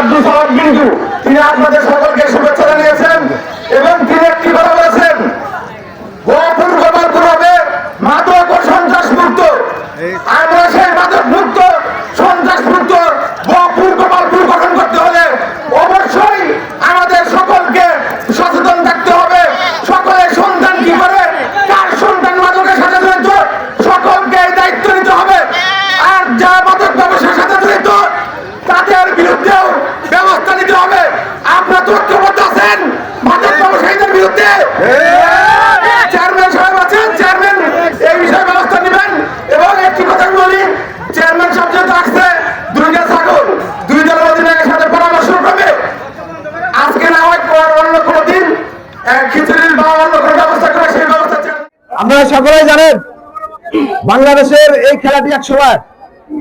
আব্দুল সালাম কিন্তু তিনি আপনাদের সকলকে শুভেচ্ছা জানিয়েছেন এবং তিনি একটি কথা বলেছেন। গোয়াপুর গোপালপুর হবে মাদক ও সন্ত্রাস মুক্ত আমরা সেই মাদক মুক্ত সন্ত্রাস মুক্ত গোয়াপুর গোপালপুর গঠন করতে হলে অবশ্যই আমাদের সকলকে সচেতন থাকতে হবে সকলের সন্তান কি করে কার সন্তান মাদকের সাথে জড়িত সকলকে এই দায়িত্ব নিতে হবে আর যা মাদক ব্যবসার সাথে জড়িত তাদের বিরুদ্ধেও ব্যবস্থা নিতে হবে আপনারা তো আজকে না হয় অন্য কোনো দিন খিচুড়ির ব্যবস্থা করে সেই ব্যবস্থা আপনারা সকলেই জানেন, বাংলাদেশের এই খেলাটি এক সময়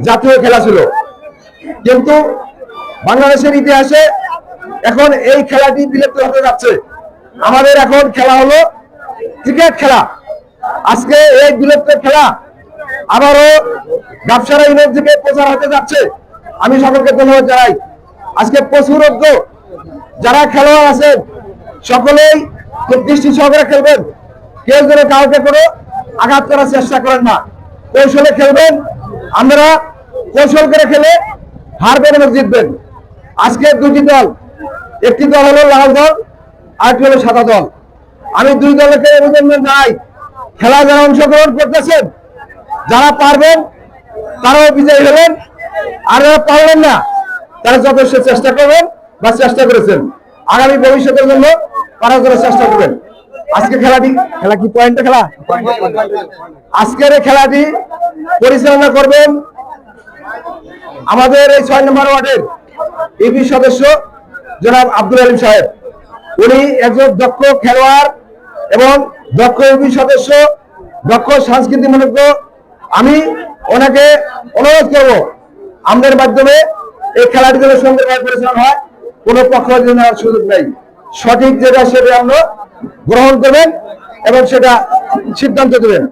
জাতীয় খেলা ছিল। কিন্তু বাংলাদেশের ইতিহাসে এখন এই খেলাটি বিলুপ্ত হতে যাচ্ছে। আমাদের এখন খেলা হলো ক্রিকেট খেলা। আজকে এই বিলুপ্ত খেলা। আবারও ব্যবসারা ইউনিট থেকে প্রচার হতে যাচ্ছে। আমি সকলকে ধন্যবাদ জানাই। আজকে প্রচুর অজ্ঞ যারা খেলোয়াড় আছেন, সকলেই খুব দৃষ্টি সহকারে খেলবেন। কেউ যেন কাউকে কোনো আঘাত করার চেষ্টা করেন না। কৌশলে খেলবেন। আমরা কৌশল করে খেলে হারবেন এবং জিতবেন। আজকে দুটি দল একটি দল হলো লাল দল, আরেকটি হলো সাদা দল। আমি দুই দলকে অভিনন্দন জানাই খেলা যারা অংশগ্রহণ করতেছেন, যারা পারবেন, তারাও বিজয়ী হলেন আর যারা পারলেন না, তারা যথেষ্ট চেষ্টা করবেন বা চেষ্টা করেছেন। আগামী ভবিষ্যতের জন্য তারা করার চেষ্টা করবেন। আজকে খেলাটি খেলা কি পয়েন্টে খেলা? আজকের এই খেলাটি পরিচালনা করবেন আমাদের এই ছয় নম্বর ওয়ার্ডের ইপি সদস্য জনাব আব্দুল আলিম সাহেব, উনি একজন দক্ষ খেলোয়াড় এবং দক্ষ ইপি সদস্য, দক্ষ সাংস্কৃতিক মনজ্ঞ আমি ওনাকে অনুরোধ করব, আমাদের মাধ্যমে এই খেলাটি যেন সুন্দরভাবে পরিচালনা হয়, কোনো পক্ষ নেওয়ার সুযোগ নেই। সঠিক যেটা সেটা আমরা গ্রহণ করবেন এবং সেটা সিদ্ধান্ত দেবেন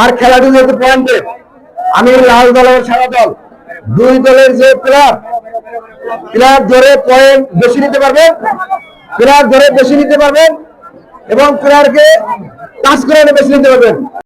আর খেলাটি যেহেতু পয়েন্টে আমি লাল দল এবং সাদা দল, দুই দলের যে প্লেয়ার প্লেয়ার ধরে পয়েন্ট বেশি নিতে পারবেন প্লেয়ার ধরে বেশি নিতে পারবেন এবং প্লেয়ারকে কাজ করে বেশি নিতে পারবেন